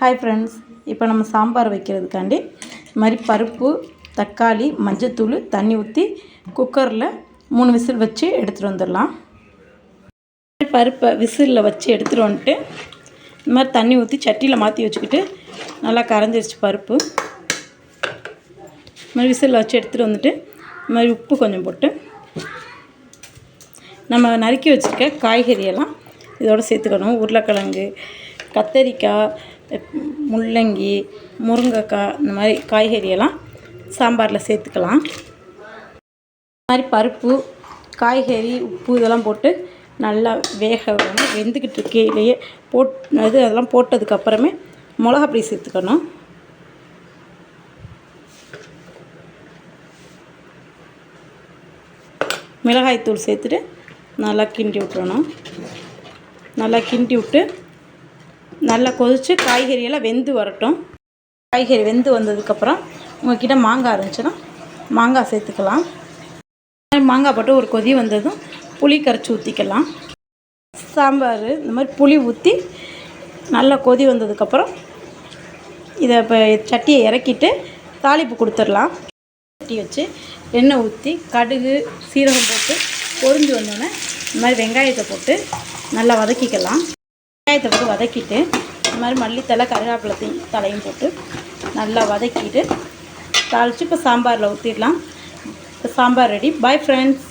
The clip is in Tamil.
ஹாய் ஃப்ரெண்ட்ஸ் இப்போ நம்ம சாம்பார் வைக்கிறதுக்காண்டி இது மாதிரி பருப்பு தக்காளி மஞ்சத்தூள் தண்ணி ஊற்றி குக்கரில் மூணு விசில் வச்சு எடுத்துகிட்டு வந்துடலாம். பருப்பை விசிலில் வச்சு எடுத்துகிட்டு வந்துட்டு இந்த மாதிரி தண்ணி ஊற்றி சட்டியில் மாற்றி வச்சுக்கிட்டு நல்லா கரைஞ்சிருச்சு பருப்பு. இது மாதிரி விசிலில் வச்சு எடுத்துகிட்டு வந்துட்டு இது மாதிரி உப்பு கொஞ்சம் போட்டு நம்ம நறுக்கி வச்சுருக்க காய்கறியெல்லாம் இதோடு சேர்த்துக்கணும். உருளைக்கிழங்கு கத்தரிக்காய் முள்ளங்கி முருங்கைக்காய் இந்த மாதிரி காய்கறியெல்லாம் சாம்பாரில் சேர்த்துக்கலாம். இந்த மாதிரி பருப்பு காய்கறி உப்பு இதெல்லாம் போட்டு நல்லா வேக வந்து வெந்துக்கிட்டு இருக்கையிலேயே போட் இது அதெல்லாம் போட்டதுக்கப்புறமே மிளகாப்பொடி சேர்த்துக்கணும். மிளகாய்த்தூள் சேர்த்துட்டு நல்லா கிண்டி விட்டுறணும். நல்லா கிண்டி விட்டு நல்லா கொதித்து காய்கறியெல்லாம் வெந்து வரட்டும். காய்கறி வெந்து வந்ததுக்கப்புறம் உங்கள்கிட்ட மாங்காய் இருந்துச்சுன்னா மாங்காய் சேர்த்துக்கலாம். மாங்காய் போட்டு ஒரு கொதி வந்ததும் புளி கரைச்சி ஊற்றிக்கலாம் சாம்பார் இந்த மாதிரி புளி ஊற்றி நல்லா கொதி வந்ததுக்கப்புறம் இதை இப்போ சட்டியை இறக்கிட்டு தாளிப்பு கொடுத்துடலாம். சட்டி வச்சு எண்ணெய் ஊற்றி கடுகு சீரகம் போட்டு பொறிஞ்சு வந்தோடனே இந்த மாதிரி வெங்காயத்தை போட்டு நல்லா வதக்கிக்கலாம். வெங்காயத்தை போட்டு வதக்கிட்டு இந்த மாதிரி மல்லித்தலை கருவேப்பிலத்தையும் தலையும் போட்டு நல்லா வதக்கிட்டு தாளித்து இப்போ சாம்பாரில் ஊற்றிடலாம் இப்போ சாம்பார் ரெடி பாய் ஃப்ரெண்ட்ஸ்